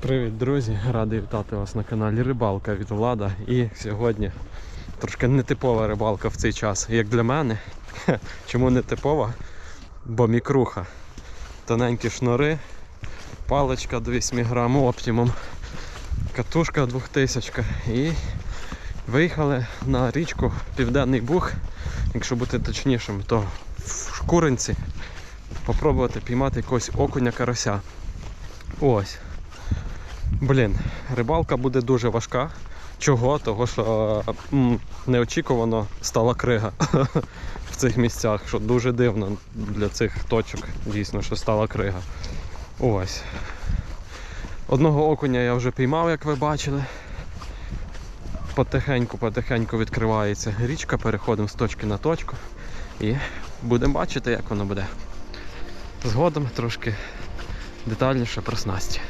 Привіт, друзі! Радий вітати вас на каналі Рибалка від Влада. І сьогодні трошки нетипова рибалка в цей час, як для мене. Чому не типова? Бо мікруха. Тоненькі шнури, паличка 200 грам оптимум, катушка 2000 і виїхали на річку Південний Буг, якщо бути точнішим, то в шкуринці попробувати піймати якогось окуня карася. Ось. Блін, рибалка буде дуже важка. Чого? Того що м, неочікувано стала крига в цих місцях, що дуже дивно для цих точок, дійсно, що стала крига. Ось. Одного окуня я вже піймав, як ви бачили. Потихеньку-потихеньку відкривається річка, переходимо з точки на точку і будемо бачити, як воно буде. Згодом трошки детальніше про снасті.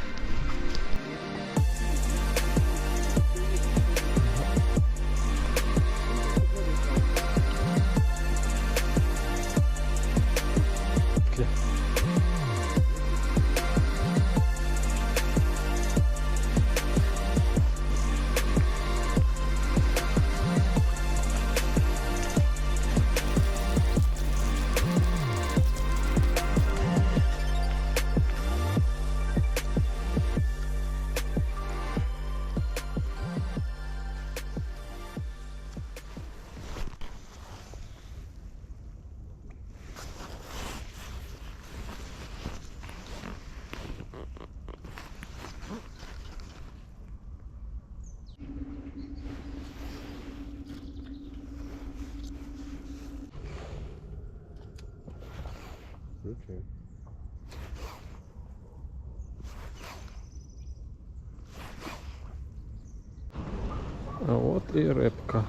А от і рибка.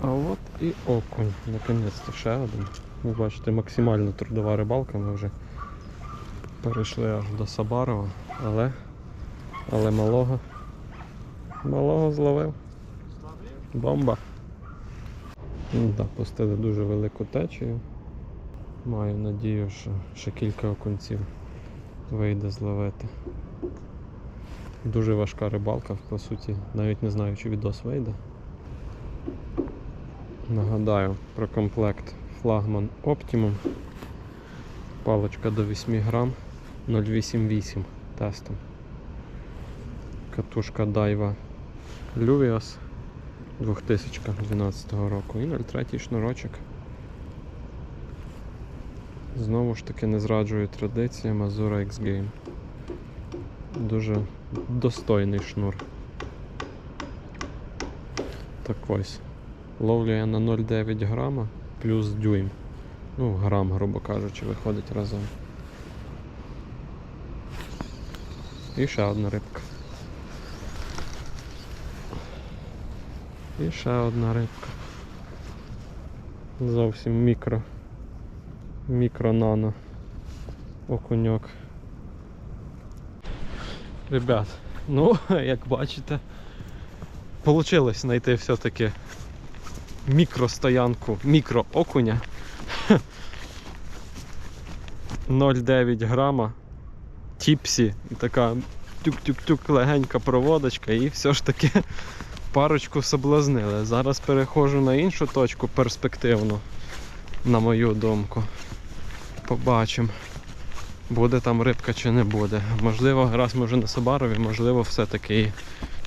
А от і окунь. Наконець-то ще один. Ви бачите, максимально трудова рибалка. Ми вже перейшли аж до Сабарова, але, але малого, малого зловив. Бомба. Ну, пустили дуже велику течію. Маю надію, що ще кілька окунців вийде зловити. Дуже важка рибалка, по суті, навіть не знаю, чи відос вийде. Нагадаю про комплект флагман Optimum. Паличка до 8 грам 0,88 тестом. Катушка Daiwa Luvias 2012 року і 0,3 шнурочок. Знову ж таки не зраджую традиція Mazura X Game. Дуже достойний шнур. Так ось. Ловлю я на 0,9 грама плюс дюйм. Ну, грам, грубо кажучи, виходить разом. І ще одна рибка. І ще одна рибка. Зовсім мікро. Мікро-нано. Окуньок. Ребят, ну, як бачите, вийшло знайти все-таки мікростоянку, мікроокуня. 0,9 грама. Тіпсі і така тюк-тюк-тюк легенька проводочка і все ж таки парочку соблазнили. Зараз переходжу на іншу точку перспективну, на мою думку. Побачимо, буде там рибка чи не буде. Можливо, раз ми вже на Собарові, можливо, все-таки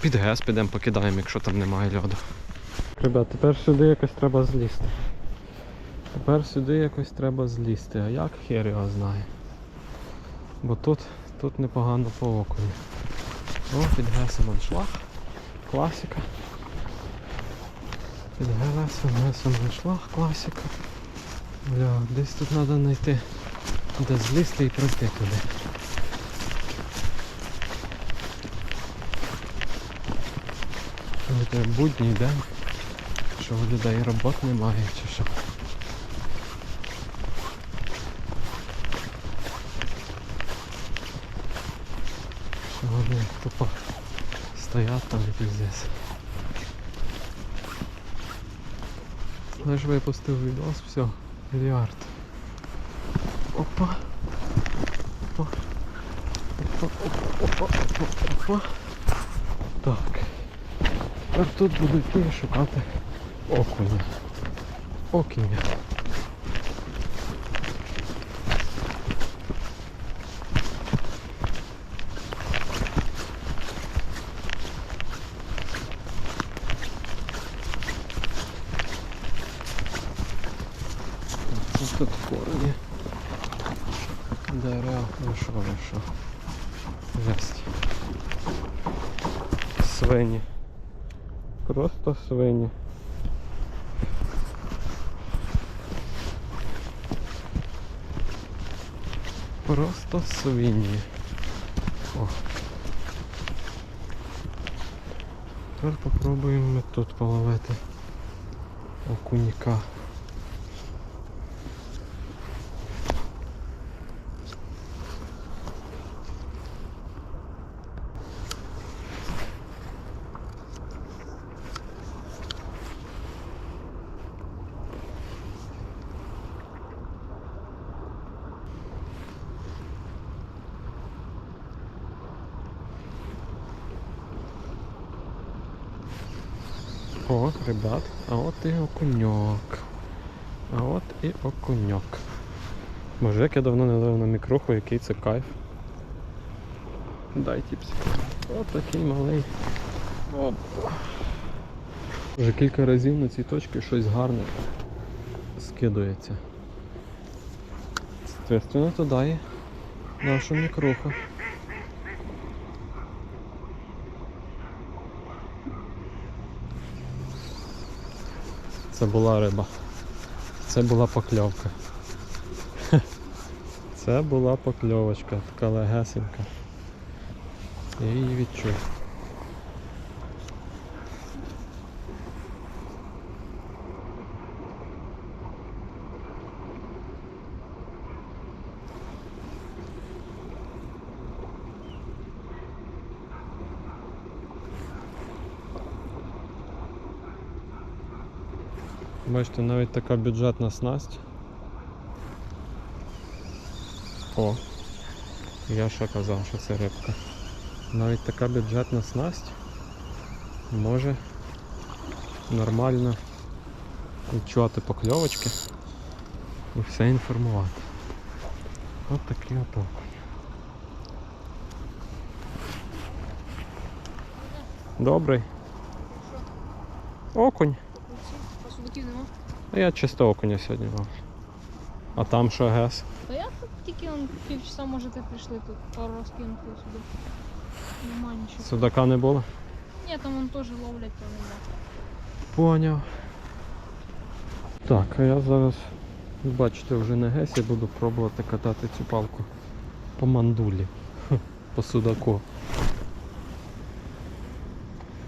під ГЕС підемо покидаємо, якщо там немає льоду. Ребят, тепер сюди якось треба злізти. Тепер сюди якось треба злізти. А як хер його знає. Бо тут, тут непогано по окуні. О, під гесом аншлаг. Класика. Під гесом, гесом аншлаг, класика. Бля, десь тут треба знайти, де злізти і пройти туди. Це будній день, що у людей робот немає чи що. Вони тупо стоять там і пиздец. Але ж випустив відос, все, мільярд. Опа. Опа. Опа, опа, опа. опа, опа. Так. Тепер тут буду йти шукати окуня. Окуня. Ось тут корені. Дерев, ну що. Жесть. Свині. Просто свині. Просто свині. О. Тепер попробуємо ми тут половити окуняка. О, ребят, а от і окуньок. А от і окуньок. Боже, як я давно не ловив на мікруху, який це кайф. Дай тіпсик. От такий малий. Оп. Вже кілька разів на цій точці щось гарне скидується. Соответственно, туди і нашу мікруху. Це була риба. Це була покльовка. Це була покльовочка, така легесенька. Я її відчув. Бачите, навіть така бюджетна снасть. О, я ще казав, що це рибка. Навіть така бюджетна снасть може нормально відчувати покльовочки і все інформувати. От такий окунь. Добрий. Окунь. Нема? Ну, Я чисто окуня сьогодні мав. А там що гес? Та я тут тільки он півчаса, може, ти прийшли тут пару раз кинули сюди. Нема нічого. Судака не було? Ні, там вон теж ловлять, то нема. Поняв. Так, а я зараз, бачите, вже на гесі буду пробувати катати цю палку по мандулі. По судаку.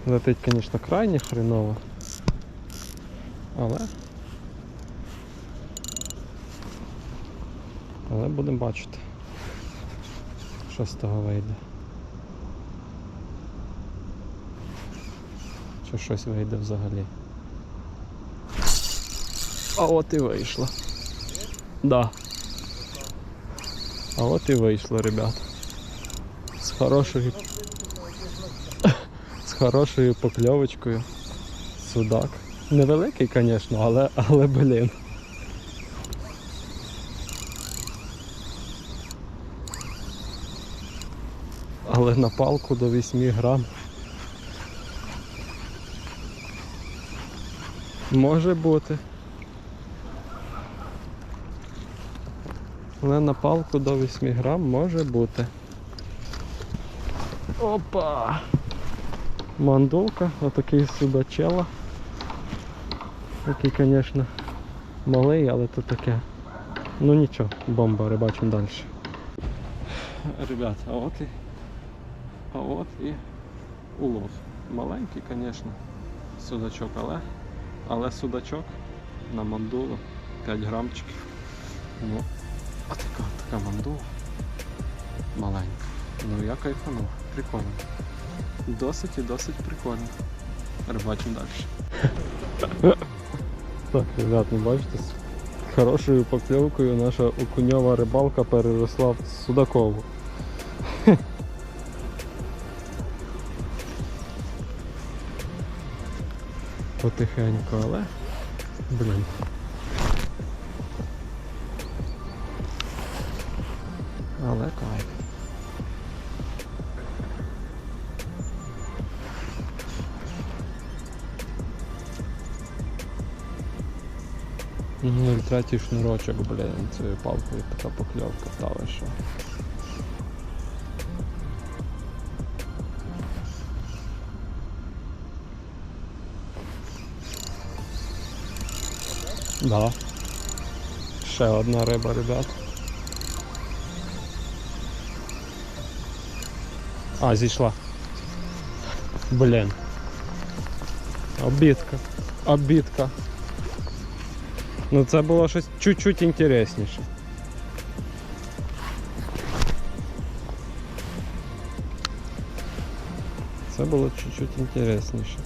Летить, звісно, крайне хреново. Але. Але будемо бачити. Що з того вийде. Чи щось вийде взагалі. А от і вийшло. Да. А от і вийшло, ребят. З хорошою. З хорошою покльовочкою. Судак. Невеликий, звісно, але, але блін. Але на палку до 8 грам. Може бути. Але на палку до 8 грам може бути. Опа! Мандулка, отакий судачела. Який, звісно, малий, але то таке. Ну нічого, бомба, рибачимо далі. Ребят, а от і. А от і улов. Маленький, звісно, судачок, але. Але судачок на мандулу 5 грамчиків. Ну, а така, така мандула. Маленька. Ну я кайфанув. Прикольно. Досить і досить прикольно. Рибачимо далі. Так, ребят, ну бачите, з хорошою покльовкою наша окуньова рибалка переросла в Судакову. Потихеньку, але... Блін. Але кайф. Ну, і третій шнурочок, блін, цією палкою така покльовка та ви що. Да. Ще одна риба, ребят. А, зійшла. Блін. Обідка. Обідка. Ну це було щось чуть-чуть інтересніше. Це було чуть-чуть інтересніше.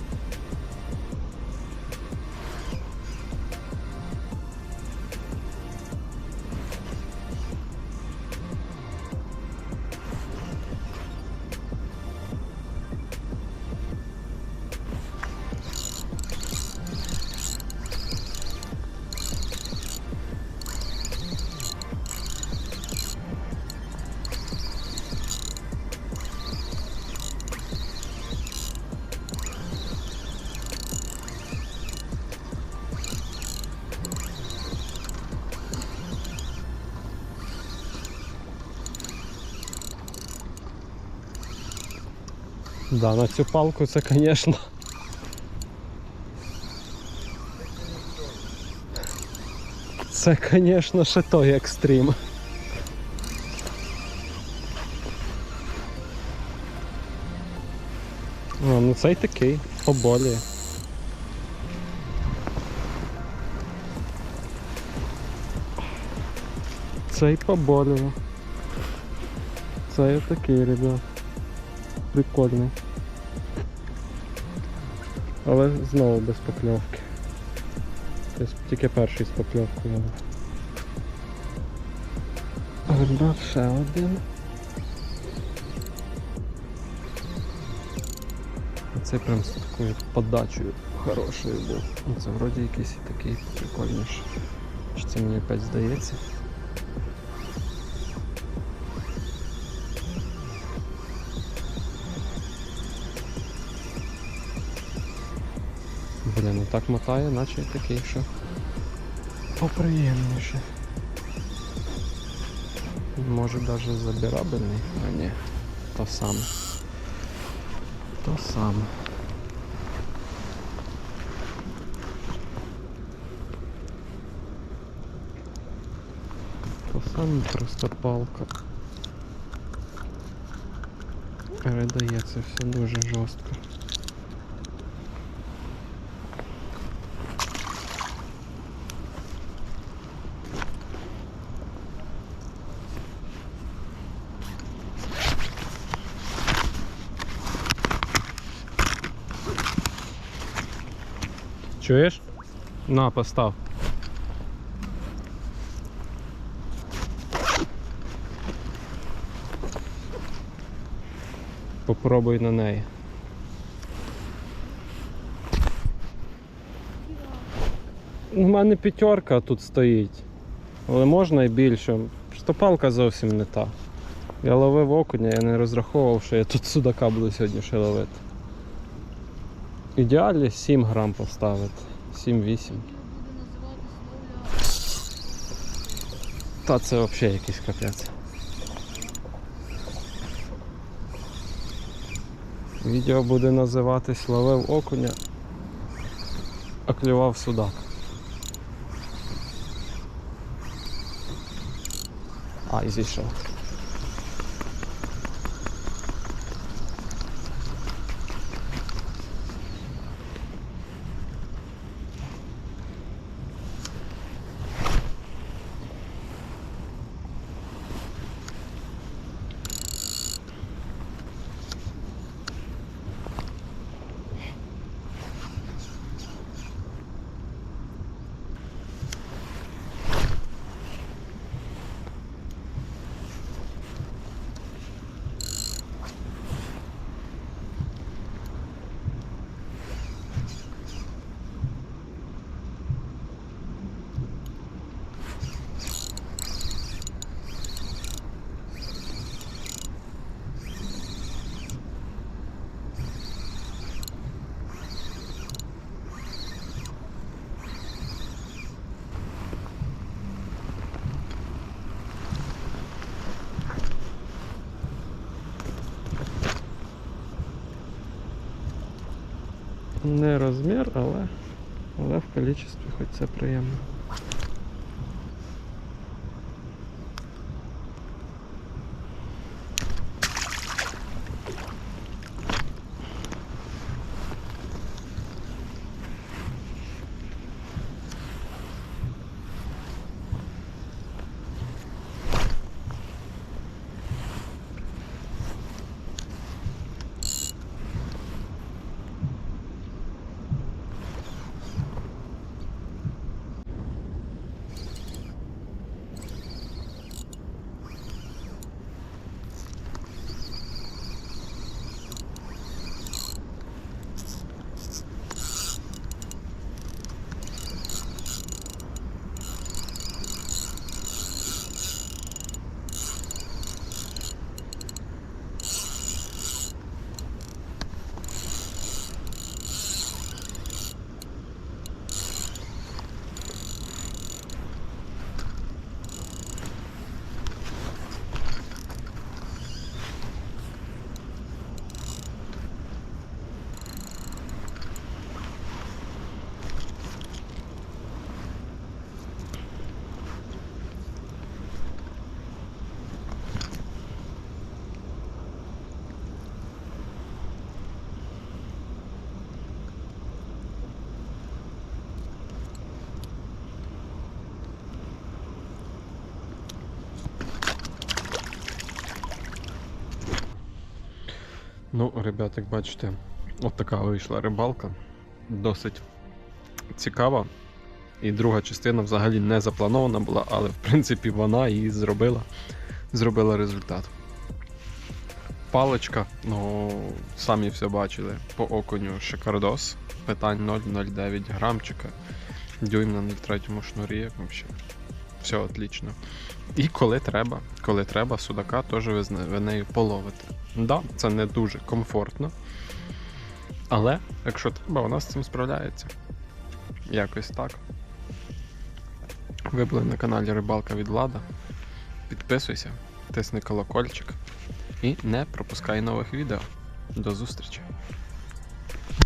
Да, на цю палку це, звісно. Це, звісно, ще той екстрім. О, ну цей такий, поболіє. Цей поболює. Цей такий, ребят. Прикольний. Але знову без покльовки. Тобто тільки перший з покльовкою. Ребят, ще один. Це прям з такою подачею хорошою був. Ну, Це вроді якийсь такий прикольніший. Чи це мені опять здається? Блін, ну так мотає, наче такий, що поприємніше. Може навіть забирабельний, а ні, то саме. То саме. То саме просто палка. Передається все дуже жорстко. Чуєш? На, постав. Попробуй на неї. У мене п'ятерка тут стоїть. Але можна і більше. Просто палка зовсім не та. Я ловив окуня, я не розраховував, що я тут судака буду сьогодні ще ловити. Ідеалі 7 грам поставити. 7-8. Та це взагалі якийсь капець. Відео буде називатись Ловив окуня, а клював судак. А, і зійшов. Не розмір, але, але в кількості хоч це приємно. Ну, ребят, як бачите, от така вийшла рибалка. Досить цікава. І друга частина взагалі не запланована була, але в принципі вона її зробила. Зробила результат. Паличка, ну, самі все бачили. По окуню шикардос. Питань 0,09 грамчика. Дюйм на 0,3 шнурі. Вообще. Все отлично. І коли треба, коли треба, судака теж ви, нею половите. Да, це не дуже комфортно. Але, якщо треба, вона з цим справляється. Якось так. Ви були на каналі Рибалка від Влада. Підписуйся, тисни колокольчик і не пропускай нових відео. До зустрічі!